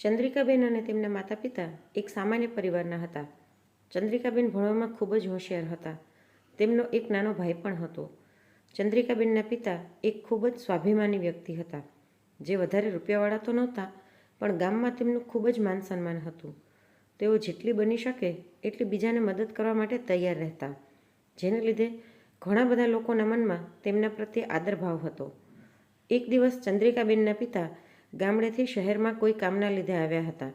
ચંદ્રિકાબેન અને તેમના માતા પિતા એક સામાન્ય પરિવારના હતા. ચંદ્રિકાબેન ભણવામાં ખૂબ જ હોશિયાર હતા. તેમનો એક નાનો ભાઈ પણ હતો. ચંદ્રિકાબેનના પિતા એક ખૂબ જ સ્વાભિમાની વ્યક્તિ હતા. જે વધારે રૂપિયાવાળા તો નહોતા, પણ ગામમાં તેમનું ખૂબ જ માન સન્માન હતું. તેઓ જેટલી બની શકે એટલી બીજાને મદદ કરવા માટે તૈયાર રહેતા, જેને લીધે ઘણા બધા લોકોના મનમાં તેમના પ્રત્યે આદરભાવ હતો. એક દિવસ ચંદ્રિકાબેનના પિતા ગામડેથી શહેરમાં કોઈ કામના લીધે આવ્યા હતા.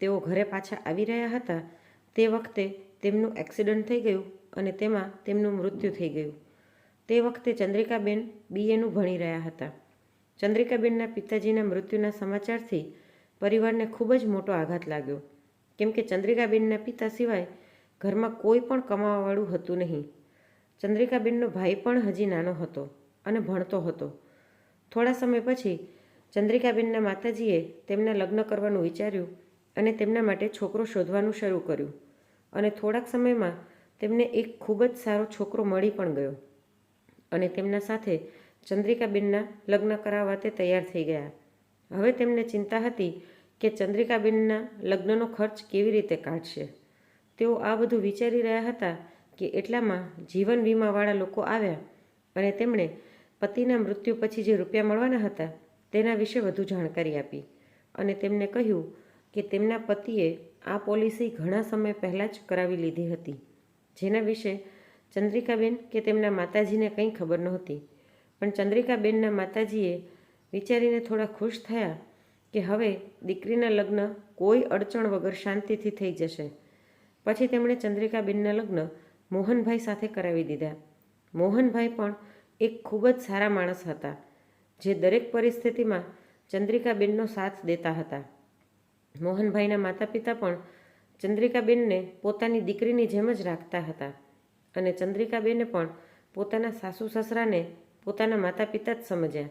તેઓ ઘરે પાછા આવી રહ્યા હતા. તે વખતે તેમનું એક્સિડન્ટ થઈ ગયું અને તેમાં તેમનું મૃત્યુ થઈ ગયું. તે વખતે ચંદ્રિકાબેન બીએનું ભણી રહ્યા હતા. ચંદ્રિકાબેનના પિતાજીના મૃત્યુના સમાચારથી પરિવારને ખૂબ જ મોટો આઘાત લાગ્યો. કેમ કે ચંદ્રિકાબેનના પિતા સિવાય ઘરમાં કોઈ પણ કમાવાવાળું હતું નહીં. ચંદ્રિકાબેનનો ભાઈ પણ હજી નાનો હતો અને ભણતો હતો. થોડા સમય પછી ચંદ્રિકાબેનના માતાજીએ તેમના લગ્ન કરવાનું વિચાર્યું અને તેમના માટે છોકરો શોધવાનું શરૂ કર્યું. અને થોડાક સમયમાં તેમને એક ખૂબ જ સારો છોકરો મળી પણ ગયો. અને તેમના સાથે ચંદ્રિકાબેનના લગ્ન કરાવવા તે તૈયાર થઈ ગયા. હવે તેમને ચિંતા હતી કે ચંદ્રિકાબેનના લગ્નનો ખર્ચ કેવી રીતે કાઢશે. તેઓ આ બધું વિચારી રહ્યા હતા કે એટલામાં જીવન વીમાવાળા લોકો આવ્યા અને તેમણે પતિના મૃત્યુ પછી જે રૂપિયા મળવાના હતા તેના વિશે વધુ જાણકારી આપી અને તેમને કહ્યું કે તેમના પતિએ આ પોલિસી ઘણા સમય પહેલાં જ કરાવી લીધી હતી, જેના વિશે ચંદ્રિકાબેન કે તેમના માતાજીને કંઈ ખબર નહોતી. પણ ચંદ્રિકાબેનના માતાજીએ વિચારીને થોડા ખુશ થયા કે હવે દીકરીના લગ્ન કોઈ અડચણ વગર શાંતિથી થઈ જશે. પછી તેમણે ચંદ્રિકાબેનના લગ્ન મોહનભાઈ સાથે કરાવી દીધા. મોહનભાઈ પણ એક ખૂબ જ સારા માણસ હતા. જે દરેક પરિસ્થિતિમાં ચંદ્રિકાબેનનો સાથ દેતા હતા. મોહનભાઈના માતા પિતા પણ ચંદ્રિકાબેનને પોતાની દીકરીની જેમ જ રાખતા હતા અને ચંદ્રિકાબેને પણ પોતાના સાસુ સસરાને પોતાના માતા પિતા જ સમજ્યા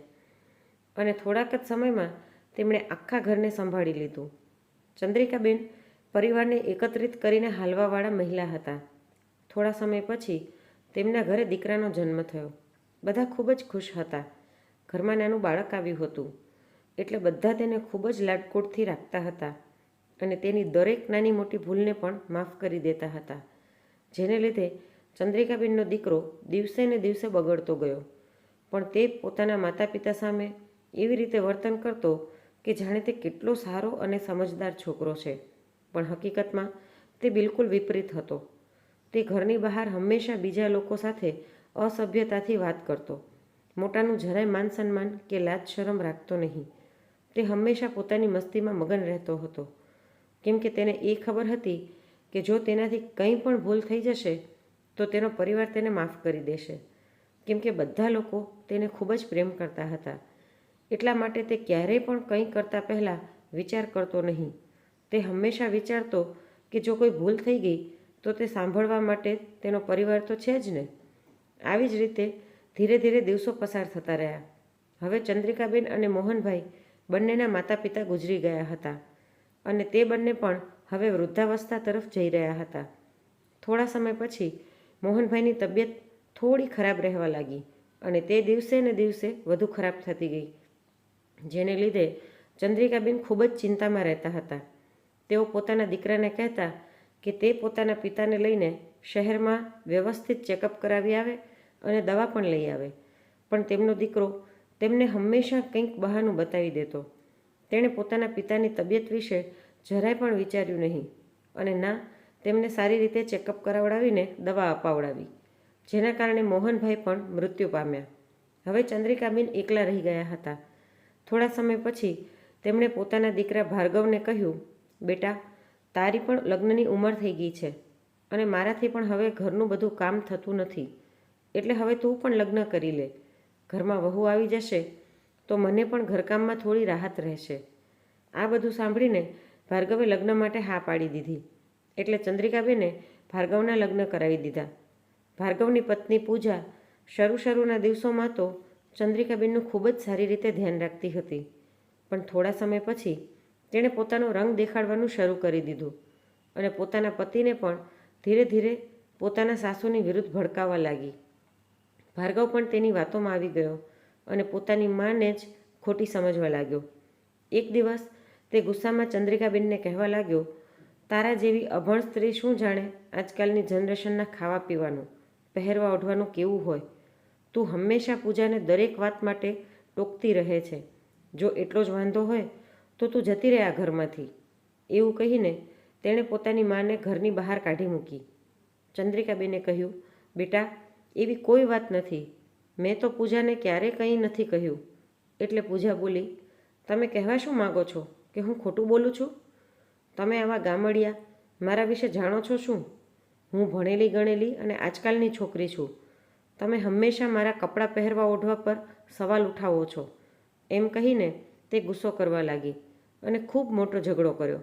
અને થોડાક જ સમયમાં તેમણે આખા ઘરને સંભાળી લીધું. ચંદ્રિકાબેન પરિવારને એકત્રિત કરીને હાલવાવાળા મહિલા હતા. થોડા સમય પછી તેમના ઘરે દીકરાનો જન્મ થયો. બધા ખૂબ જ ખુશ હતા. ઘરમાં નાનું બાળક આવ્યું હતું. એટલે બધા તેને ખૂબ જ લાડકોડથી રાખતા હતા અને તેની દરેક નાની મોટી ભૂલને પણ માફ કરી દેતા હતા. જેને લીધે ચંદ્રિકાબેનનો દીકરો દિવસે ને દિવસે બગડતો ગયો. પણ તે પોતાના માતા પિતા સામે એવી રીતે વર્તન કરતો કે જાણે તે કેટલો સારો અને સમજદાર છોકરો છે. પણ હકીકતમાં તે બિલકુલ વિપરીત હતો. તે ઘરની બહાર હંમેશા બીજા લોકો સાથે અસભ્યતાથી વાત કરતો. મોટાનું જરાય માન સન્માન કે લાજ શરમ રાખતો નહીં. તે હંમેશા પોતાની મસ્તીમાં મગન રહેતો હતો. કેમ કે તેને એ ખબર હતી કે જો તેનાથી કંઈ પણ ભૂલ થઈ જશે, તો તેનો પરિવાર તેને માફ કરી દેશે. કેમ કે બધા લોકો તેને ખૂબ જ પ્રેમ કરતા હતા. એટલા માટે તે ક્યારેય પણ કંઈ કરતાં પહેલાં વિચાર કરતો નહીં. તે હંમેશા વિચારતો કે જો કોઈ ભૂલ થઈ ગઈ, તો તે સાંભળવા માટે તેનો પરિવાર તો છે જ ને. આવી જ રીતે ધીરે ધીરે દિવસો પસાર થતા રહ્યા. હવે ચંદ્રિકાબેન અને મોહનભાઈ બંનેના માતા પિતા ગુજરી ગયા હતા અને તે બંને પણ હવે વૃદ્ધાવસ્થા તરફ જઈ રહ્યા હતા. થોડા સમય પછી મોહનભાઈની તબિયત થોડી ખરાબ રહેવા લાગી અને તે દિવસે ને દિવસે વધુ ખરાબ થતી ગઈ, જેને લીધે ચંદ્રિકાબેન ખૂબ જ ચિંતામાં રહેતા હતા. તેઓ પોતાના દીકરાને કહેતા કે તે પોતાના પિતાને લઈને શહેરમાં વ્યવસ્થિત ચેકઅપ કરાવી આવે અને દવા પણ લઈ આવે. પણ તેમનો દીકરો તેમને હંમેશા કંઈક બહાનું બતાવી દેતો. તેણે પોતાના પિતાની તબિયત વિશે જરાય પણ વિચાર્યું નહીં. અને ના, તેમને સારી રીતે ચેકઅપ કરાવડાવીને દવા અપાવડાવી, જેના કારણે મોહનભાઈ પણ મૃત્યુ પામ્યા. હવે ચંદ્રિકાબેન એકલા રહી ગયા હતા. થોડા સમય પછી તેમણે પોતાના દીકરા ભાર્ગવને કહ્યું, બેટા, તારી પણ લગ્નની ઉંમર થઈ ગઈ છે અને મારાથી પણ હવે ઘરનું બધું કામ થતું નથી. એટલે હવે તું પણ લગ્ન કરી લે. ઘરમાં વહુ આવી જશે તો મને પણ ઘરકામમાં થોડી રાહત રહેશે. આ બધું સાંભળીને ભાર્ગવે લગ્ન માટે હા પાડી દીધી. એટલે ચંદ્રિકાબેને ભાર્ગવના લગ્ન કરાવી દીધા. ભાર્ગવની પત્ની પૂજા શરૂ શરૂના દિવસોમાં તો ચંદ્રિકાબેનનું ખૂબ જ સારી રીતે ધ્યાન રાખતી હતી. પણ થોડા સમય પછી તેણે પોતાનો રંગ દેખાડવાનું શરૂ કરી દીધું અને પોતાના પતિને પણ ધીરે ધીરે પોતાના સાસુની વિરુદ્ધ ભડકાવા લાગી. ભાર્ગવ પણ તેની વાતોમાં આવી ગયો અને પોતાની માને જ ખોટી સમજવા લાગ્યો. એક દિવસ તે ગુસ્સામાં ચંદ્રિકાબેનને કહેવા લાગ્યો, તારા જેવી અભણ સ્ત્રી શું જાણે આજકાલની જનરેશનના ખાવા પીવાનું, પહેરવા ઓઢવાનું કેવું હોય? તું હંમેશા પૂજાને દરેક વાત માટે ટોકતી રહે છે. જો એટલો જ વાંધો હોય, તો તું જતી રહે આ ઘરમાંથી. એવું કહીને તેણે પોતાની માને ઘરની બહાર કાઢી મૂકી. ચંદ્રિકાબેને કહ્યું, બેટા એવી કોઈ વાત નથી. મેં તો પૂજાને ક્યારેય કંઈ નથી કહ્યું. એટલે પૂજા બોલી, તમે કહેવા શું માગો છો? કે હું ખોટું બોલું છું? તમે આવા ગામડિયા, મારા વિશે જાણો છો શું? હું ભણેલી ગણેલી અને આજકાલની છોકરી છું. તમે હંમેશા મારા કપડાં પહેરવા ઓઢવા પર સવાલ ઉઠાવો છો. એમ કહીને તે ગુસ્સો કરવા લાગી અને ખૂબ મોટો ઝઘડો કર્યો.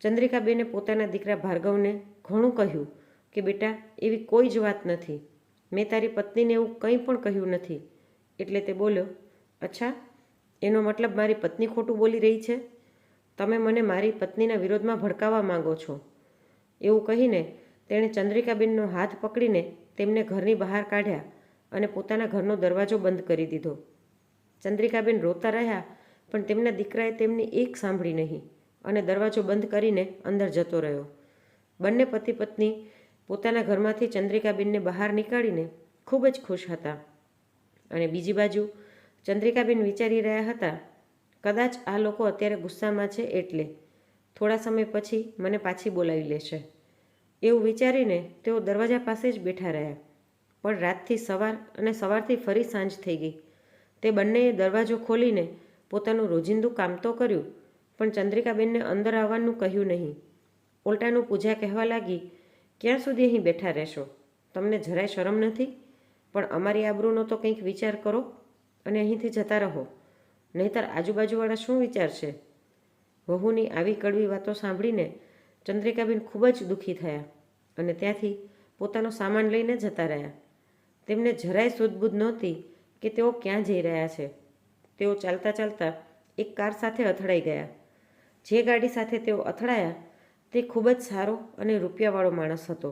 ચંદ્રિકાબેને પોતાના દીકરા ભાર્ગવને ઘણું કહ્યું કે, બેટા, એવી કોઈ જ વાત નથી. મેં તારી પત્નીને એવું કંઈ પણ કહ્યું નથી. એટલે તે બોલ્યો, અચ્છા, એનો મતલબ મારી પત્ની ખોટું બોલી રહી છે? તમે મને મારી પત્નીના વિરોધમાં ભડકાવવા માંગો છો. એવું કહીને તેણે ચંદ્રિકાબેનનો હાથ પકડીને તેમને ઘરની બહાર કાઢ્યા અને પોતાના ઘરનો દરવાજો બંધ કરી દીધો. ચંદ્રિકાબેન રોતા રહ્યા, પણ તેમના દીકરાએ તેમની એક સાંભળી નહીં અને દરવાજો બંધ કરીને અંદર જતો રહ્યો. બંને પતિ પત્ની પોતાના ઘરમાંથી ચંદ્રિકાબેનને બહાર નીકાળીને ખૂબ જ ખુશ હતા. અને બીજી બાજુ ચંદ્રિકાબેન વિચારી રહ્યા હતા, કદાચ આ લોકો અત્યારે ગુસ્સામાં છે એટલે થોડા સમય પછી મને પાછી બોલાવી લેશે. એવું વિચારીને તેઓ દરવાજા પાસે જ બેઠા રહ્યા. પણ રાતથી સવાર અને સવારથી ફરી સાંજ થઈ ગઈ. તે બંનેએ દરવાજો ખોલીને પોતાનું રોજિંદું કામ તો કર્યું, પણ ચંદ્રિકાબેનને અંદર આવવાનું કહ્યું નહીં. ઉલટાનું પૂજા કહેવા લાગી ક્યાં સુધી અહીં બેઠા રહેશો? તમને જરાય શરમ નથી? પણ અમારી આબરૂનો તો કંઈક વિચાર કરો અને અહીંથી જતા રહો. નહીતર આજુબાજુવાળા શું વિચારશે વહુની આવી કડવી વાતો સાંભળીને ચંદ્રિકાબેન ખૂબ જ દુઃખી થયા અને ત્યાંથી પોતાનો સામાન લઈને જતા રહ્યા. તેમને જરાય સૂઝબૂઝ નહોતી કે તેઓ ક્યાં જઈ રહ્યા છે. તેઓ ચાલતા ચાલતા એક કાર સાથે અથડાઈ ગયા. જે ગાડી સાથે તેઓ અથડાયા તે ખૂબ જ સારો અને રૂપિયાવાળો માણસ હતો.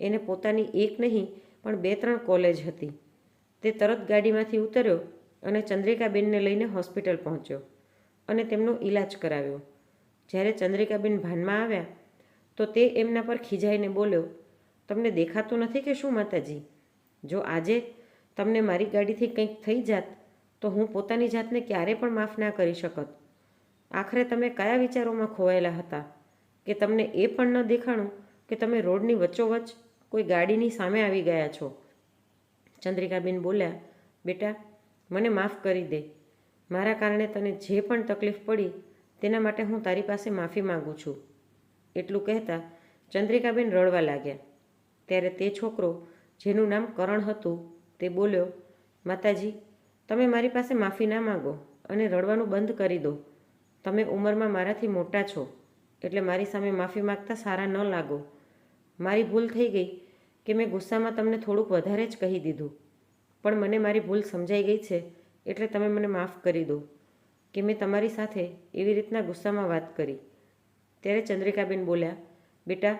એને પોતાની એક નહીં, પણ બે ત્રણ કોલેજ હતી. તે તરત ગાડીમાંથી ઉતર્યો અને ચંદ્રિકાબેનને લઈને હોસ્પિટલ પહોંચ્યો અને તેમનો ઈલાજ કરાવ્યો. જ્યારે ચંદ્રિકાબેન ભાનમાં આવ્યા, તો તે એમના પર ખીજાઈને બોલ્યો, તમને દેખાતું નથી કે શું, માતાજી? જો આજે તમને મારી ગાડીથી કંઈક થઈ જાત, તો હું પોતાની જાતને ક્યારે પણ માફ ના કરી શકત. આખરે તમે કયા વિચારોમાં ખોવાયેલા હતા? કે તમને એ પણ ન દેખાણું કે તમે રોડની વચ્ચોવચ્ચ કોઈ ગાડીની સામે આવી ગયા છો? ચંદ્રિકાબેન બોલ્યા, બેટા, મને માફ કરી દે. મારા કારણે તને જે પણ તકલીફ પડી તેના માટે હું તારી પાસે માફી માગું છું. એટલું કહેતા ચંદ્રિકાબેન રડવા લાગ્યા. ત્યારે તે છોકરો, જેનું નામ કરણ હતું, તે બોલ્યો, માતાજી, તમે મારી પાસે માફી ના માગો અને રડવાનું બંધ કરી દો. તમે ઉંમરમાં મારાથી મોટા છો. એટલે મારી સામે માફી માગતા સારા ન લાગો. મારી ભૂલ થઈ ગઈ કે મેં ગુસ્સામાં તમને થોડુંક વધારે જ કહી દીધું. પણ મને મારી ભૂલ સમજાઈ ગઈ છે, એટલે તમે મને માફ કરી દો, કે મેં તમારી સાથે એવી રીતના ગુસ્સામાં વાત કરી. ત્યારે ચંદ્રિકાબેન બોલ્યા, બેટા,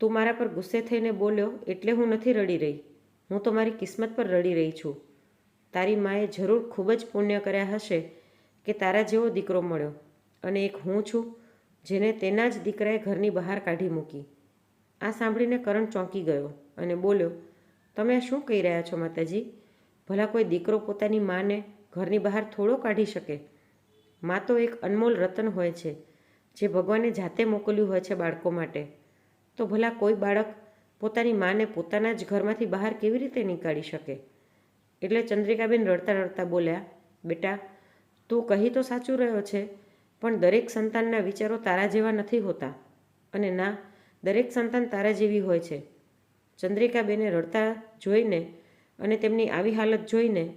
તું મારા પર ગુસ્સે થઈને બોલ્યો એટલે હું નથી રડી રહી. હું તો મારી કિસ્મત પર રડી રહી છું. તારી માએ જરૂર ખૂબ જ પુણ્ય કર્યા હશે કે તારા જેવો દીકરો મળ્યો. અને એક હું છું જેને તેના જ દીકરાએ ઘરની બહાર કાઢી મૂકી. આ સાંભળીને કરણ ચોંકી ગયો અને બોલ્યો, તમે આ શું કહી રહ્યા છો માતાજી? ભલા કોઈ દીકરો પોતાની માને ઘરની બહાર થોડો કાઢી શકે? મા તો એક અનમોલ રતન હોય છે, જે ભગવાને જાતે મોકલ્યું હોય છે બાળકો માટે. તો ભલા કોઈ બાળક પોતાની માને પોતાના જ ઘરમાંથી બહાર કેવી રીતે નીકાળી શકે? એટલે ચંદ્રિકાબેન રડતા રડતા બોલ્યા, બેટા, તું કહી તો સાચું રહ્યો છે પણ દરેક સંતાનના વિચારો તારા જેવા નથી હોતા અને ના, દરેક સંતાન તારા જેવી હોય છે. ચંદ્રિકાબેને રડતા જોઈને અને તેમની આવી હાલત જોઈને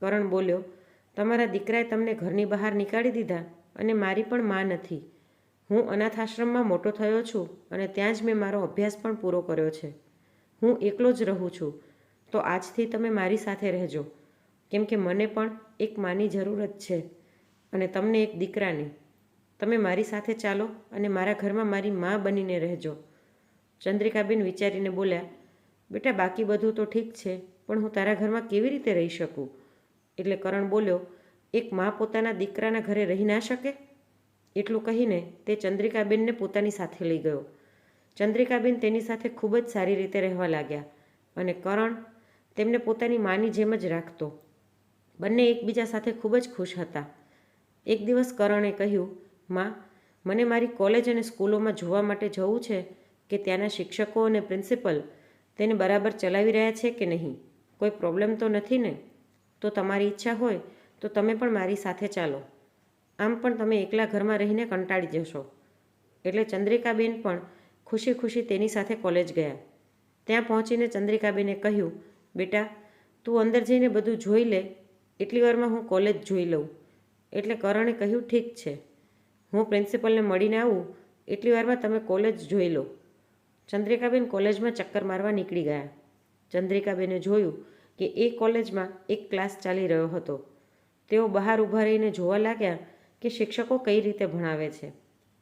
કરણ બોલ્યો, તમારા દીકરાએ તમને ઘરની બહાર નીકાળી દીધા અને મારી પણ માં નથી. હું અનાથ આશ્રમમાં મોટો થયો છું અને ત્યાં જ મેં મારો અભ્યાસ પણ પૂરો કર્યો છે. હું એકલો જ રહું છું. તો આજથી તમે મારી સાથે રહેજો. કેમ કે મને પણ એક માની જરૂરત છે અને તમને એક દીકરાની. તમે મારી સાથે ચાલો અને મારા ઘરમાં મારી મા બનીને રહેજો. ચંદ્રિકાબેન વિચારીને બોલ્યા, બેટા, બાકી બધું તો ઠીક છે, પણ હું તારા ઘરમાં કેવી રીતે રહી શકું? એટલે કરણ બોલ્યો, એક મા પોતાના દીકરાના ઘરે રહી ના શકે? એટલું કહીને તે ચંદ્રિકાબેનને પોતાની સાથે લઈ ગયો. ચંદ્રિકાબેન તેની સાથે ખૂબ જ સારી રીતે રહેવા લાગ્યા અને કરણ તેમને પોતાની માની જેમ જ રાખતો. બંને એકબીજા સાથે ખૂબ જ ખુશ હતા. એક દિવસ કરણે કહ્યું માં, મને મારી કોલેજ અને સ્કૂલોમાં જોવા માટે જવું છે કે ત્યાંના શિક્ષકો અને પ્રિન્સિપલ તેને બરાબર ચલાવી રહ્યા છે કે નહીં? કોઈ પ્રોબ્લેમ તો નથી ને? તો તમારી ઈચ્છા હોય તો તમે પણ મારી સાથે ચાલો. આમ પણ તમે એકલા ઘરમાં રહીને કંટાળી જશો. એટલે ચંદ્રિકાબેન પણ ખુશી ખુશી તેની સાથે કોલેજ ગયા. ત્યાં પહોંચીને ચંદ્રિકાબેને કહ્યું, બેટા, તું અંદર જઈને બધું જોઈ લે. એટલી વારમાં હું કોલેજ જોઈ લઉં. એટલે કરણે કહ્યું, ઠીક છે. હું પ્રિન્સિપલને મળીને આવું, એટલી વારમાં તમે કોલેજ જોઈ લો. ચંદ્રિકાબેન કોલેજમાં ચક્કર મારવા નીકળી ગયા. ચંદ્રિકાબેને જોયું કે એ કોલેજમાં એક ક્લાસ ચાલી રહ્યો હતો. તેઓ બહાર ઊભા રહીને જોવા લાગ્યા કે શિક્ષકો કઈ રીતે ભણાવે છે.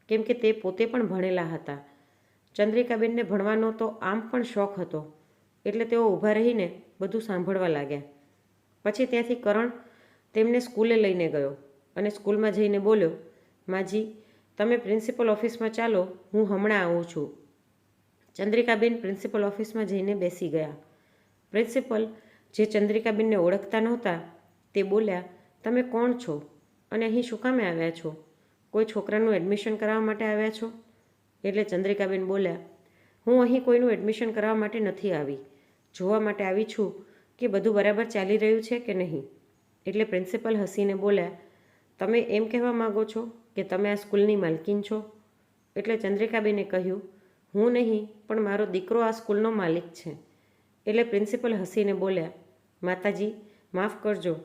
કેમ કે તે પોતે પણ ભણેલા હતા. ચંદ્રિકાબેનને ભણવાનો તો આમ પણ શોખ હતો, એટલે તેઓ ઊભા રહીને બધું સાંભળવા લાગ્યા. પછી ત્યાંથી કરણ તેમને સ્કૂલે લઈને ગયો અને સ્કૂલમાં જઈને બોલ્યો માજી, તમે પ્રિન્સિપલ ઓફિસમાં ચાલો, હું હમણાં આવું છું. ચંદ્રિકાબેન પ્રિન્સિપલ ઓફિસમાં જઈને બેસી ગયા. પ્રિન્સિપલ, જે ચંદ્રિકાબેનને ઓળખતા નહોતા, તે બોલ્યા, તમે કોણ છો? અને અહીં શું કામે આવ્યા છો? કોઈ છોકરાનું એડમિશન કરાવવા માટે આવ્યા છો? એટલે ચંદ્રિકાબેન બોલ્યા, હું અહીં કોઈનું એડમિશન કરાવવા માટે નથી આવી. જોવા માટે આવી છું કે બધું બરાબર ચાલી રહ્યું છે કે નહીં? એટલે પ્રિન્સિપલ હસીને બોલ્યા, તમે એમ કહેવા માગો છો કે તમે આ સ્કૂલની માલકીન છો? એટલે ચંદ્રિકાબેને કહ્યું, હું નહીં, પણ મારો દીકરો આ સ્કૂલનો માલિક છે. એટલે પ્રિન્સિપલ હસીને બોલ્યા, માતાજી, માફ કરજો,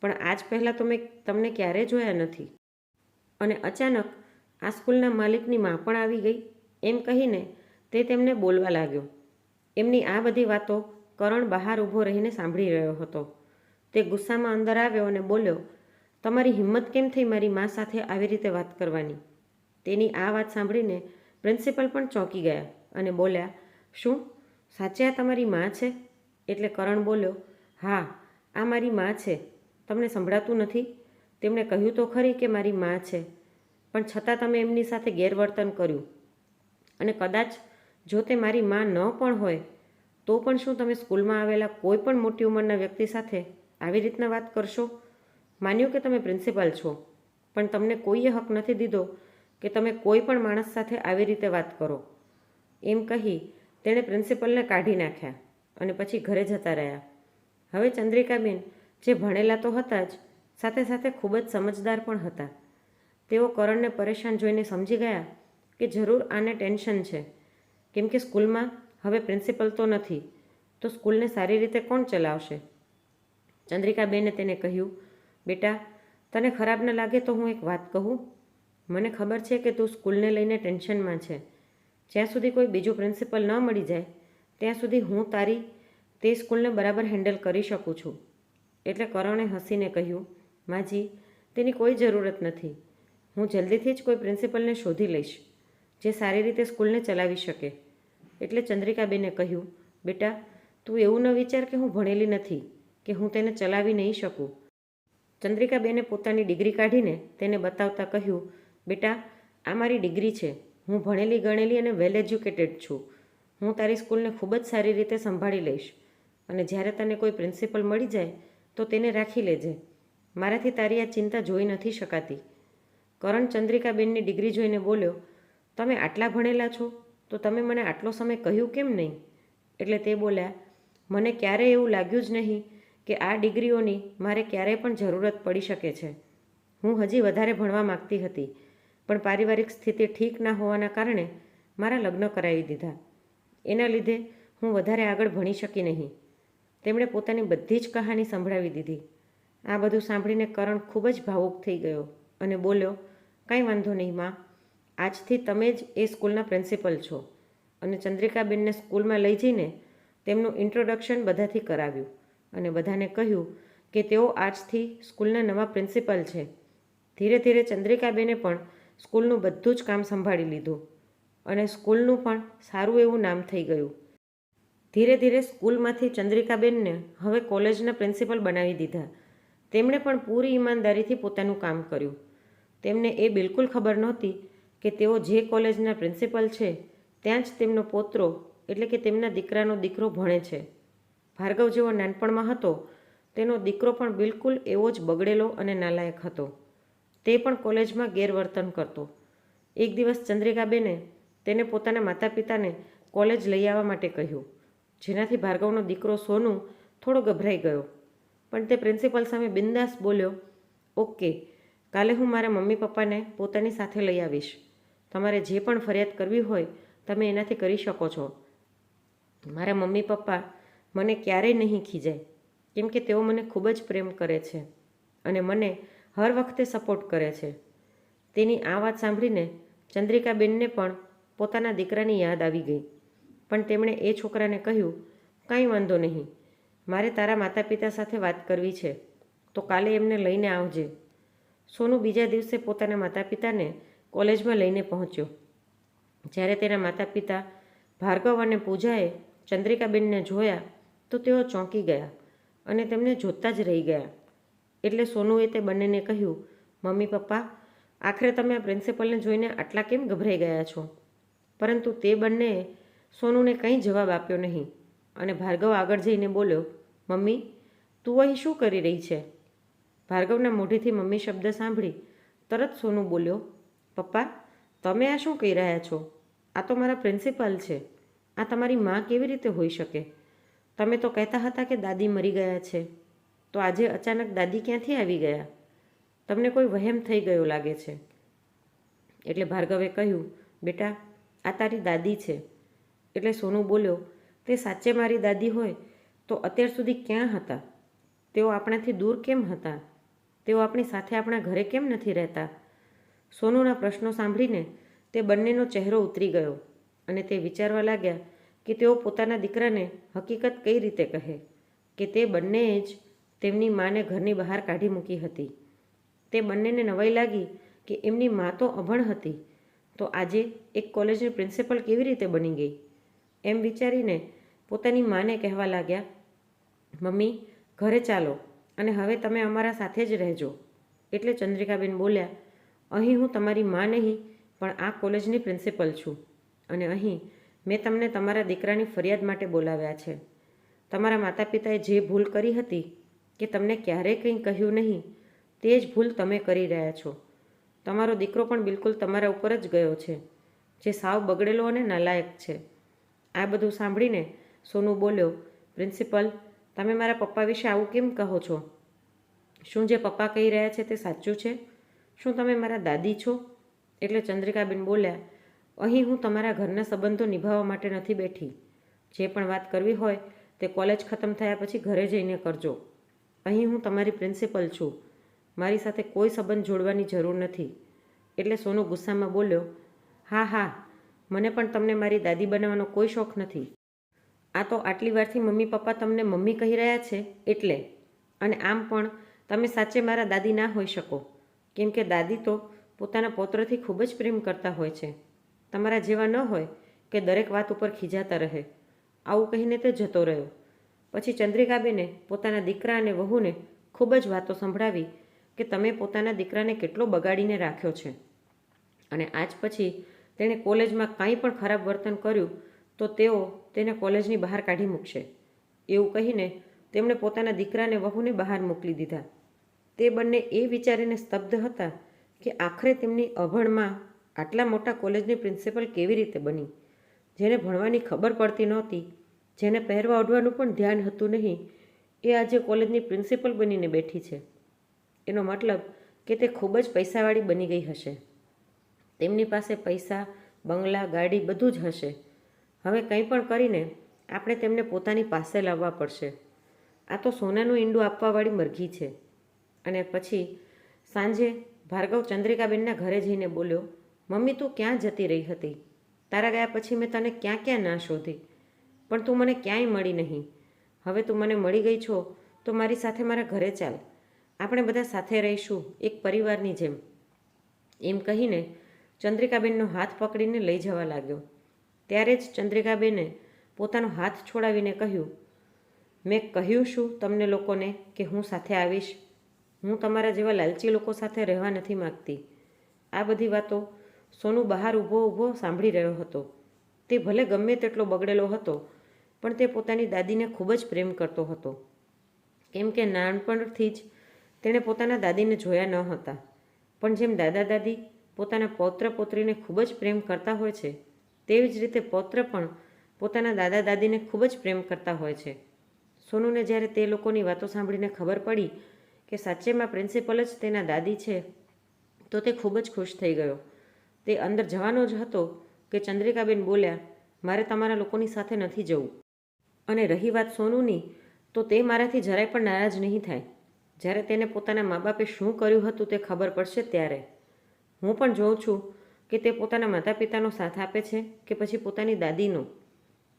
પણ આજ પહેલાં તો મેં તમને ક્યારેય જોયા નથી. અને અચાનક આ સ્કૂલના માલિકની માં પણ આવી ગઈ. એમ કહીને તે તેમને બોલવા લાગ્યો. એમની આ બધી વાતો કરણ બહાર ઊભો રહીને સાંભળી રહ્યો હતો. તે ગુસ્સામાં અંદર આવ્યો અને બોલ્યો તમારી હિંમત કેમ થઈ મારી મા સાથે આવી રીતે વાત કરવાની? તેની આ વાત સાંભળીને પ્રિન્સિપલ પણ ચોંકી ગયા અને બોલ્યા, શું? સાચે આ તમારી મા છે? એટલે કરણ બોલ્યો, હા, આ મારી મા છે. તમને સંભળાતું નથી? તેમણે કહ્યું તો ખરી કે મારી મા છે, પણ છતાં તમે એમની સાથે ગેરવર્તન કર્યું. અને કદાચ જો તે મારી મા ન પણ હોય, તો પણ શું તમે સ્કૂલમાં આવેલા કોઈ પણ મોટી ઉંમરના વ્યક્તિ સાથે આવી રીતના વાત કરશો? માન્યું કે તમે પ્રિન્સિપાલ છો, પણ તમને કોઈએ હક નથી દીધો કે તમે કોઈ પણ માણસ સાથે આવી રીતે વાત કરો. એમ કહી તેણે પ્રિન્સિપલને કાઢી નાખ્યા અને પછી ઘરે જતા રહ્યા. હવે ચંદ્રિકાબેન, જે ભણેલા તો હતા જ, સાથે સાથે ખૂબ જ સમજદાર પણ હતા. તેઓ કરણને પરેશાન જોઈને સમજી ગયા કે જરૂર આને ટેન્શન છે. કેમ કે સ્કૂલમાં હવે પ્રિન્સિપલ તો નથી, તો સ્કૂલને સારી રીતે કોણ ચલાવશે? ચંદ્રિકાબેને તેને કહ્યું બેટા, તને ખરાબ ન લાગે તો હું એક વાત કહું? મને ખબર છે કે તું સ્કૂલને લઈને ટેન્શનમાં છે. જ્યાં સુધી કોઈ બીજું પ્રિન્સિપલ ન મળી જાય, ત્યાં સુધી હું તારી તે સ્કૂલને બરાબર હેન્ડલ કરી શકું છું. એટલે કરણે હસીને કહ્યું, માજી, તેની કોઈ જરૂરત નથી. હું જલ્દીથી જ કોઈ પ્રિન્સિપલને શોધી લઈશ, જે સારી રીતે સ્કૂલને ચલાવી શકે. એટલે ચંદ્રિકાબેને કહ્યું, બેટા, તું એવું ન વિચાર કે હું ભણેલી નથી, કે હું તેને ચલાવી નહીં શકું. ચંદ્રિકાબેને પોતાની ડિગ્રી કાઢીને તેને બતાવતા કહ્યું, બેટા, આ મારી ડિગ્રી છે. હું ભણેલી, ગણેલી અને વેલ એજ્યુકેટેડ છું. હું તારી સ્કૂલને ખૂબ જ સારી રીતે સંભાળી લઈશ. અને જ્યારે તને કોઈ પ્રિન્સિપલ મળી જાય, તો તેને રાખી લેજે. મારાથી તારી આ ચિંતા જોઈ નથી શકાતી. કરણ ચંદ્રિકાબેનની ડિગ્રી જોઈને બોલ્યો, તમે આટલા ભણેલા છો? તો તમે મને આટલો સમય કહ્યું કેમ નહીં? એટલે તે બોલ્યા, મને ક્યારેય એવું લાગ્યું જ નહીં કે આ ડિગ્રીઓની મારે ક્યારેય પણ જરૂરત પડી શકે છે. હું હજી વધારે ભણવા માગતી હતી, પણ પારિવારિક સ્થિતિ ઠીક ના હોવાના કારણે મારા લગ્ન કરાવી દીધા. એના લીધે હું વધારે આગળ ભણી શકી નહીં. તેમણે પોતાની બધી જ કહાની સંભળાવી દીધી. આ બધું સાંભળીને કરણ ખૂબ જ ભાવુક થઈ ગયો અને બોલ્યો, કાંઈ વાંધો નહીં માં, આજથી તમે જ એ સ્કૂલના પ્રિન્સિપલ છો. અને ચંદ્રિકાબેનને સ્કૂલમાં લઈ જઈને તેમનું ઇન્ટ્રોડક્શન બધાથી કરાવ્યું. અને બધાને કહ્યું કે તેઓ આજથી સ્કૂલના નવા પ્રિન્સિપલ છે. ધીરે ધીરે ચંદ્રિકાબેને પણ સ્કૂલનું બધું જ કામ સંભાળી લીધું અને સ્કૂલનું પણ સારું એવું નામ થઈ ગયું. ધીરે ધીરે સ્કૂલમાંથી ચંદ્રિકાબેનને હવે કોલેજના પ્રિન્સિપલ બનાવી દીધા. તેમણે પણ પૂરી ઈમાનદારીથી પોતાનું કામ કર્યું. તેમને એ બિલકુલ ખબર નહોતી કે તેઓ જે કોલેજના પ્રિન્સિપલ છે, ત્યાં જ તેમનો પોત્રો એટલે કે તેમના દીકરાનો દીકરો ભણે છે. ભાર્ગવ જેવો નાનપણમાં હતો, તેનો દીકરો પણ બિલકુલ એવો જ બગડેલો અને નાલાયક હતો. તે પણ કોલેજમાં ગેરવર્તન કરતો. એક દિવસ ચંદ્રિકાબેને તેને પોતાના માતા પિતાને કોલેજ લઈ આવવા માટે કહ્યું, જેનાથી ભાર્ગવનો દીકરો સોનુ થોડો ગભરાઈ ગયો. પણ તે પ્રિન્સિપલ સામે બિંદાસ બોલ્યો, ઓકે, કાલે હું મારા મમ્મી પપ્પાને પોતાની સાથે લઈ આવીશ. તમારે જે પણ ફરિયાદ કરવી હોય, તમે એનાથી કરી શકો છો. મારા મમ્મી પપ્પા મને ક્યારેય નહીં ખીજાય, કેમ કે તેઓ મને ખૂબ જ પ્રેમ કરે છે અને મને હર વખતે સપોર્ટ કરે છે. તેની આ વાત સાંભળીને ચંદ્રિકાબેનને પણ પોતાના દીકરાની યાદ આવી ગઈ. પણ તેમણે એ છોકરાને કહ્યું, કાંઈ વાંધો નહીં, મારે તારા માતા પિતા સાથે વાત કરવી છે, તો કાલે એમને લઈને આવજે. સોનુ બીજા દિવસે પોતાના માતા પિતાને કોલેજમાં લઈને પહોંચ્યો. જ્યારે તેના માતા પિતા ભાર્ગવ અને પૂજાએ ચંદ્રિકાબેનને જોયા તો તેઓ ચોંકી ગયા અને તેમને જોતા જ રહી ગયા. એટલે સોનુએ તે બંનેને કહ્યું, મમ્મી, પપ્પા, આખરે તમે આ પ્રિન્સિપલને જોઈને આટલા કેમ ગભરાઈ ગયા છો? પરંતુ તે બંને સોનુને કંઈ જવાબ આપ્યો નહીં. અને ભાર્ગવ આગળ જઈને બોલ્યો, મમ્મી, તું અહીં શું કરી રહી છે? ભાર્ગવના મોઢેથી મમ્મી શબ્દ સાંભળી તરત સોનુ બોલ્યો, પપ્પા, તમે આ શું કહી રહ્યા છો? આ તો મારા પ્રિન્સિપાલ છે. આ તમારી માં કેવી રીતે હોઈ શકે? તમે તો કહેતા હતા કે દાદી મરી ગયા છે. તો આજે અચાનક દાદી ક્યાંથી આવી ગયા? તમને કોઈ વહેમ થઈ ગયો લાગે છે? એટલે ભાર્ગવે કહ્યું, બેટા, આ તારી દાદી છે. એટલે સોનુ બોલ્યો, તે સાચે મારી દાદી હોય તો અત્યાર સુધી ક્યાં હતા? તેઓ આપણાથી દૂર કેમ હતા? તેઓ આપણી સાથે આપણા ઘરે કેમ નથી રહેતા? સોનુના પ્રશ્નો સાંભળીને તે બંનેનો ચહેરો ઉતરી ગયો અને તે વિચારવા લાગ્યા કે તેઓ પોતાના દીકરાને હકીકત કઈ રીતે કહે? કે તે બંનેએ જ તેમની માને ઘરની બહાર કાઢી મૂકી હતી. તે બંનેને નવાઈ લાગી કે એમની મા તો અભણ હતી. તો આજે એક કોલેજની પ્રિન્સિપલ કેવી રીતે બની ગઈ? એમ વિચારીને પોતાની માને કહેવા લાગ્યા, મમ્મી, ઘરે ચાલો અને હવે તમે અમારા સાથે જ રહેજો. એટલે ચંદ્રિકાબેન બોલ્યા, અહીં હું તમારી મા નહીં, પણ આ કોલેજની પ્રિન્સિપલ છું અને અહીં મેં તમને તમારા દીકરાની ફરિયાદ માટે બોલાવ્યા છે. તમારા માતા પિતાએ જે ભૂલ કરી હતી, કે તમને ક્યારેય કંઈ કહ્યું નહીં, તે જ ભૂલ તમે કરી રહ્યા છો. તમારો દીકરો પણ બિલકુલ તમારા ઉપર જ ગયો છે, જે સાવ બગડેલો અને નાલાયક છે. આ બધું સાંભળીને સોનુ બોલ્યો, પ્રિન્સિપલ, તમે મારા પપ્પા વિશે આવું કેમ કહો છો? શું જે પપ્પા કહી રહ્યા છે તે સાચું છે? શું તમે મારા દાદી છો? એટલે ચંદ્રિકાબેન બોલ્યા અહીં હું તમારા ઘરના સંબંધો નિભાવવા માટે નથી બેઠી. જે પણ વાત કરવી હોય તે કોલેજ ખતમ થયા પછી ઘરે જઈને કરજો. અહીં હું તમારી પ્રિન્સિપલ છું. મારી સાથે કોઈ સંબંધ જોડવાની જરૂર નથી. એટલે સોનુ ગુસ્સામાં બોલ્યો, હા હા, મને પણ તમને મારી દાદી બનાવવાનો કોઈ શોખ નથી. આ તો આટલી વારથી મમ્મી પપ્પા તમને મમ્મી કહી રહ્યા છે એટલે. અને આમ પણ તમે સાચે મારા દાદી ના હોઈ શકો. કેમ કે દાદી તો પોતાના પૌત્રથી ખૂબ જ પ્રેમ કરતા હોય છે. તમારા જેવા ન હોય કે દરેક વાત ઉપર ખીજાતા રહે. આવું કહીને તે જતો રહ્યો. પછી ચંદ્રિકાબેને પોતાના દીકરા અને વહુને ખૂબ જ વાતો સંભળાવી કે તમે પોતાના દીકરાને કેટલો બગાડીને રાખ્યો છે. અને આજ પછી તેણે કોલેજમાં કાંઈ પણ ખરાબ વર્તન કર્યું તો તેઓ તેને કોલેજની બહાર કાઢી મૂકશે. એવું કહીને તેમણે પોતાના દીકરાને વહુને બહાર મોકલી દીધા. તે બંને એ વિચારીને સ્તબ્ધ હતા કે આખરે તેમની અભણમાં આટલા મોટા કોલેજની પ્રિન્સિપલ કેવી રીતે બની? જેને ભણવાની ખબર પડતી નહોતી, જેને પહેરવા ઓઢવાનું પણ ધ્યાન હતું નહીં, એ આજે કોલેજની પ્રિન્સિપલ બનીને બેઠી છે. એનો મતલબ કે તે ખૂબ જ પૈસાવાળી બની ગઈ હશે. તેમની પાસે પૈસા, બંગલા, ગાડી બધું જ હશે. હવે કંઈ પણ કરીને આપણે તેમને પોતાની પાસે લાવવા પડશે. આ તો સોનાનું ઈંડું આપવાવાળી મરઘી છે. અને પછી સાંજે ભાર્ગવ ચંદ્રિકાબેનના ઘરે જઈને બોલ્યો મમ્મી તું ક્યાં જતી રહી હતી? તારા ગયા પછી મેં તને ક્યાં ક્યાં ના શોધી? પણ તું મને ક્યાંય મળી નહીં. હવે તું મને મળી ગઈ છો, તો મારી સાથે મારા ઘરે ચાલ. આપણે બધા સાથે રહીશું, એક પરિવારની જેમ. એમ કહીને ચંદ્રિકાબેનનો હાથ પકડીને લઈ જવા લાગ્યો. ત્યારે જ ચંદ્રિકાબેને પોતાનો હાથ છોડાવીને કહ્યું, મેં કહ્યું શું તમને લોકોને કે હું સાથે આવીશ? હું તમારા જેવા લાલચી લોકો સાથે રહેવા નથી માગતી. આ બધી વાતો સોનુ બહાર ઊભો ઊભો સાંભળી રહ્યો હતો. તે ભલે ગમે તેટલો બગડેલો હતો, પણ તે પોતાની દાદીને ખૂબ જ પ્રેમ કરતો હતો. કેમ કે નાનપણથી જ તેણે પોતાના દાદીને જોયા ન હતા. પણ જેમ દાદા દાદી પોતાના પૌત્ર પૌત્રીને ખૂબ જ પ્રેમ કરતા હોય છે, તેવી જ રીતે પૌત્ર પણ પોતાના દાદા દાદીને ખૂબ જ પ્રેમ કરતા હોય છે. સોનુને જ્યારે તે લોકોની વાતો સાંભળીને ખબર પડી કે સાચેમાં પ્રિન્સિપલ જ તેના દાદી છે, તો તે ખૂબ જ ખુશ થઈ ગયો. તે અંદર જવાનો જ હતો કે ચંદ્રિકાબેન બોલ્યા, મારે તમારા લોકોની સાથે નથી જવું. અને રહી વાત સોનુની, તો તે મારાથી જરાય પણ નારાજ નહીં થાય. જ્યારે તેને પોતાના મા બાપે શું કર્યું હતું તે ખબર પડશે ત્યારે. હું પણ જોઉં છું કે તે પોતાના માતા પિતાનો સાથ આપે છે કે પછી પોતાની દાદીનો.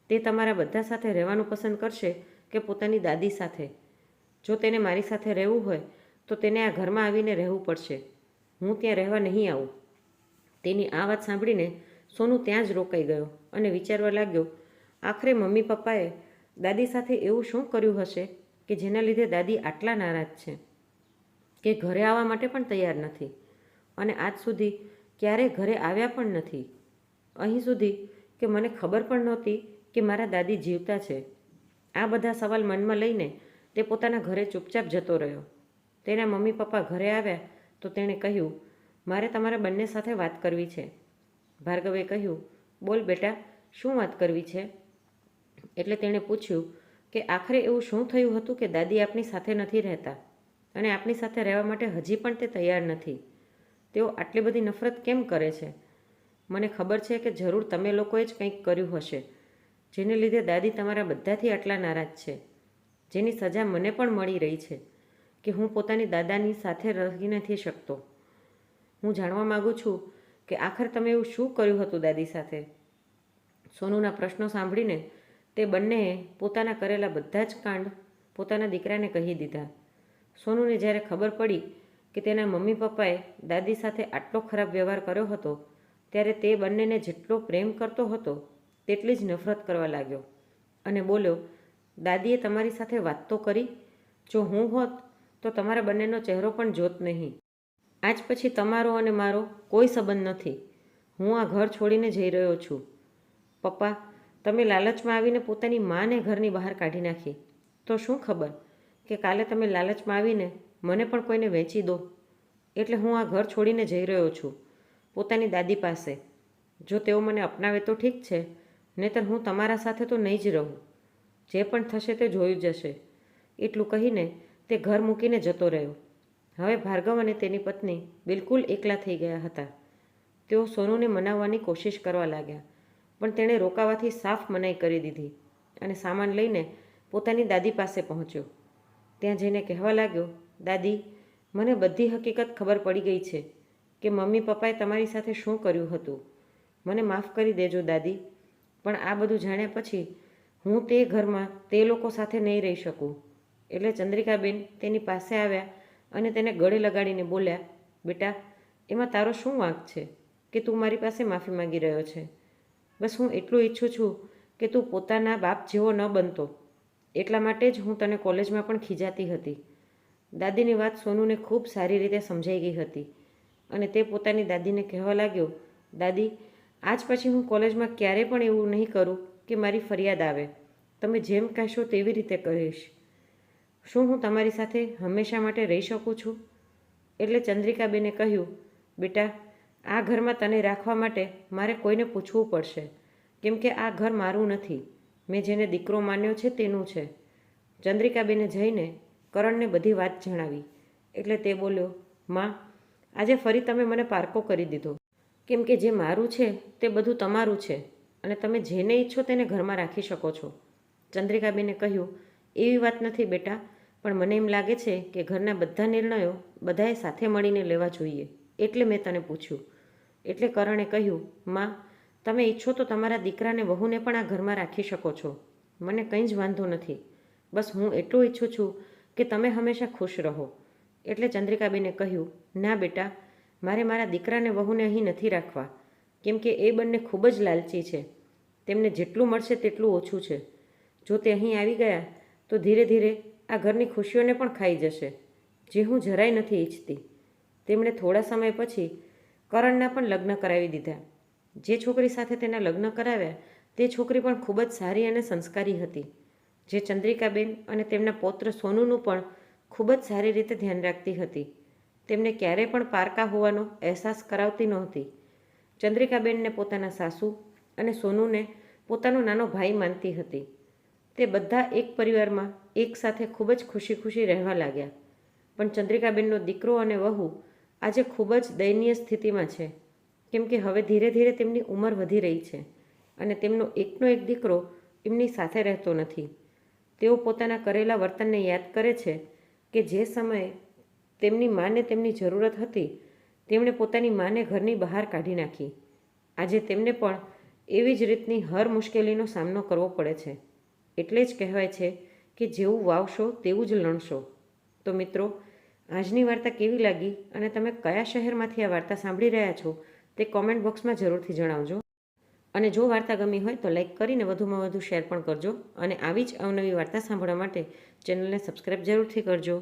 તે તમારા બધા સાથે રહેવાનું પસંદ કરશે કે પોતાની દાદી સાથે. જો તેને મારી સાથે રહેવું હોય, તો તેને આ ઘરમાં આવીને રહેવું પડશે. હું ત્યાં રહેવા નહીં આવું. તેની આ વાત સાંભળીને સોનું ત્યાં જ રોકાઈ ગયો અને વિચારવા લાગ્યો, આખરે મમ્મી પપ્પાએ દાદી સાથે એવું શું કર્યું હશે કે જેના લીધે દાદી આટલા નારાજ છે? કે ઘરે આવવા માટે પણ તૈયાર નથી? અને આજ સુધી ક્યારેય ઘરે આવ્યા પણ નથી? અહીં સુધી કે મને ખબર પણ નહોતી કે મારા દાદી જીવતા છે. આ બધા સવાલ મનમાં લઈને તે પોતાના ઘરે ચૂપચાપ જતો રહ્યો. તેના મમ્મી પપ્પા ઘરે આવ્યા તો તેણે કહ્યું મારે તમારા બંને સાથે વાત કરવી છે. ભાર્ગવે કહ્યું, બોલ બેટા, શું વાત કરવી છે? એટલે તેણે પૂછ્યું કે, આખરે એવું શું થયું હતું કે દાદી આપની સાથે નથી રહેતા અને આપની સાથે રહેવા માટે હજી પણ તે તૈયાર નથી? તેઓ આટલી બધી નફરત કેમ કરે છે? મને ખબર છે કે જરૂર તમે લોકોએ જ કંઈક કર્યું હશે, જેને લીધે દાદી તમારા બધાથી આટલા નારાજ છે. જેની સજા મને પણ મળી રહી છે કે હું પોતાની દાદાની સાથે રહી નથી શકતો. હું જાણવા માગું છું કે આખર તમે એવું શું કર્યું હતું દાદી સાથે? સોનુના પ્રશ્નો સાંભળીને તે બંનેએ પોતાના કરેલા બધા જ કાંડ પોતાના દીકરાને કહી દીધા. સોનુને જ્યારે ખબર પડી કે તેના મમ્મી પપ્પાએ દાદી સાથે આટલો ખરાબ વ્યવહાર કર્યો હતો, ત્યારે તે બંનેને જેટલો પ્રેમ કરતો હતો, તેટલી જ નફરત કરવા લાગ્યો અને બોલ્યો, દાદીએ તમારી સાથે વાત તો કરી. જો હું હોત તો તમારા બંનેનો ચહેરો પણ જોત નહીં. આજ પછી તમારો અને મારો કોઈ સંબંધ નથી. હું આ ઘર છોડીને જઈ રહ્યો છું. પપ્પા, તમે લાલચમાં આવીને પોતાની માને ઘરની બહાર કાઢી નાખી. તો શું ખબર કે કાલે તમે લાલચમાં આવીને મને પણ કોઈને વેચી દો? એટલે હું આ ઘર છોડીને જઈ રહ્યો છું, પોતાની દાદી પાસે. જો તેઓ મને અપનાવે તો ઠીક છે, નહીતર હું તમારા સાથે તો નહીં જ રહું. જે પણ થશે તે જોયું જશે. એટલું કહીને તે ઘર મૂકીને જતો રહ્યો. હવે ભાર્ગવ અને તેની પત્ની બિલકુલ એકલા થઈ ગયા હતા. તેઓ સોનુને મનાવવાની કોશિશ કરવા લાગ્યા, પણ તેણે રોકાવાથી સાફ મનાઈ કરી દીધી અને સામાન લઈને પોતાની દાદી પાસે પહોંચ્યો. ત્યાં જઈને કહેવા લાગ્યો, દાદી, મને બધી હકીકત ખબર પડી ગઈ છે કે મમ્મી પપ્પાએ તમારી સાથે શું કર્યું હતું. મને માફ કરી દેજો દાદી, પણ આ બધું જાણ્યા પછી હું તે ઘરમાં તે લોકો સાથે નહીં રહી શકું. એટલે ચંદ્રિકાબેન તેની પાસે આવ્યા અને તેને ગળે લગાડીને બોલ્યા, બેટા, એમાં તારો શું વાંક છે? કે તું મારી પાસે માફી માંગી રહ્યો છે? બસ હું એટલું ઈચ્છું છું કે તું પોતાના બાપ જેવો ન બનતો. એટલા માટે જ હું તને કોલેજમાં પણ ખીજાતી હતી. દાદીની વાત સોનુને ખૂબ સારી રીતે સમજાઈ ગઈ હતી અને તે પોતાની દાદીને કહેવા લાગ્યો, દાદી, આજ પછી હું કોલેજમાં ક્યારે પણ એવું નહીં કરું કે મારી ફરિયાદ આવે. તમે જેમ કહેશો તેવી રીતે કહીશ. શું હું તમારી સાથે હંમેશા માટે રહી શકું છું? એટલે ચંદ્રિકાબેને કહ્યું, બેટા, આ ઘરમાં તને રાખવા માટે મારે કોઈને પૂછવું પડશે, કેમ કે આ ઘર મારું નથી. મેં જેને દીકરો માન્યો છે તેનું છે. ચંદ્રિકાબેને જઈને કરણને બધી વાત જણાવી. એટલે તે બોલ્યો, માં, આજે ફરી તમે મને પારકો કરી દીધો. કેમ કે જે મારું છે તે બધું તમારું છે અને તમે જેને ઈચ્છો તેને ઘરમાં રાખી શકો છો. ચંદ્રિકાબેને કહ્યું એવી વાત નથી બેટા, પણ મને એમ લાગે છે કે ઘરના બધા નિર્ણયો બધાએ સાથે મળીને લેવા જોઈએ, એટલે મેં તને પૂછ્યું. એટલે કરણે કહ્યું, માં, તમે ઈચ્છો તો તમારા દીકરાને વહુને પણ આ ઘરમાં રાખી શકો છો. મને કંઈ જ વાંધો નથી. બસ હું એટલું ઈચ્છું છું કે તમે હંમેશા ખુશ રહો. એટલે ચંદ્રિકાબેને કહ્યું, ના બેટા, મારે મારા દીકરાને વહુને અહીં નથી રાખવા. કેમ કે એ બંને ખૂબ જ લાલચી છે. તેમને જેટલું મળશે તેટલું ઓછું છે. જો તે અહીં આવી ગયા તો ધીરે ધીરે આ ઘરની ખુશીઓને પણ ખાઈ જશે, જે હું જરાય નથી ઈચ્છતી. તેમણે થોડા સમય પછી કરણના પણ લગ્ન કરાવી દીધા. જે છોકરી સાથે તેના લગ્ન કરાવ્યા, તે છોકરી પણ ખૂબ જ સારી અને સંસ્કારી હતી, જે ચંદ્રિકાબેન અને તેમના પૌત્ર સોનુનું પણ ખૂબ જ સારી રીતે ધ્યાન રાખતી હતી. તેમને ક્યારેય પણ પારકા હોવાનો અહેસાસ કરાવતી નહોતી. ચંદ્રિકાબેનને પોતાના સાસુ અને સોનુને પોતાનો નાનો ભાઈ માનતી હતી. તે બધા એક પરિવારમાં એકસાથે ખૂબ જ ખુશી ખુશી રહેવા લાગ્યા. પણ ચંદ્રિકાબેનનો દીકરો અને વહુ આજે ખૂબ જ દયનીય સ્થિતિમાં છે, કેમ કે હવે ધીરે ધીરે તેમની ઉંમર વધી રહી છે અને તેમનો એકનો એક દીકરો એમની સાથે રહેતો નથી. તેઓ પોતાના કરેલા વર્તનને યાદ કરે છે કે જે સમયે તેમની માને તેમની જરૂરત હતી, તેમણે પોતાની માને ઘરની બહાર કાઢી નાખી. આજે તેમને પણ એવી જ રીતની હર મુશ્કેલીનો સામનો કરવો પડે છે. એટલે જ કહેવાય છે કે જેવું વાવશો તેવું જ લણશો. તો મિત્રો, આજની વાર્તા કેવી લાગી અને તમે કયા શહેરમાંથી આ વાર્તા સાંભળી રહ્યા છો તે કોમેન્ટ બોક્સમાં જરૂરથી જણાવજો. અને જો વાર્તા ગમી હોય તો લાઇક કરીને વધુમાં વધુ શેર પણ કરજો અને આવી જ અવનવી વાર્તા સાંભળવા માટે ચેનલને સબસ્ક્રાઈબ જરૂરથી કરજો.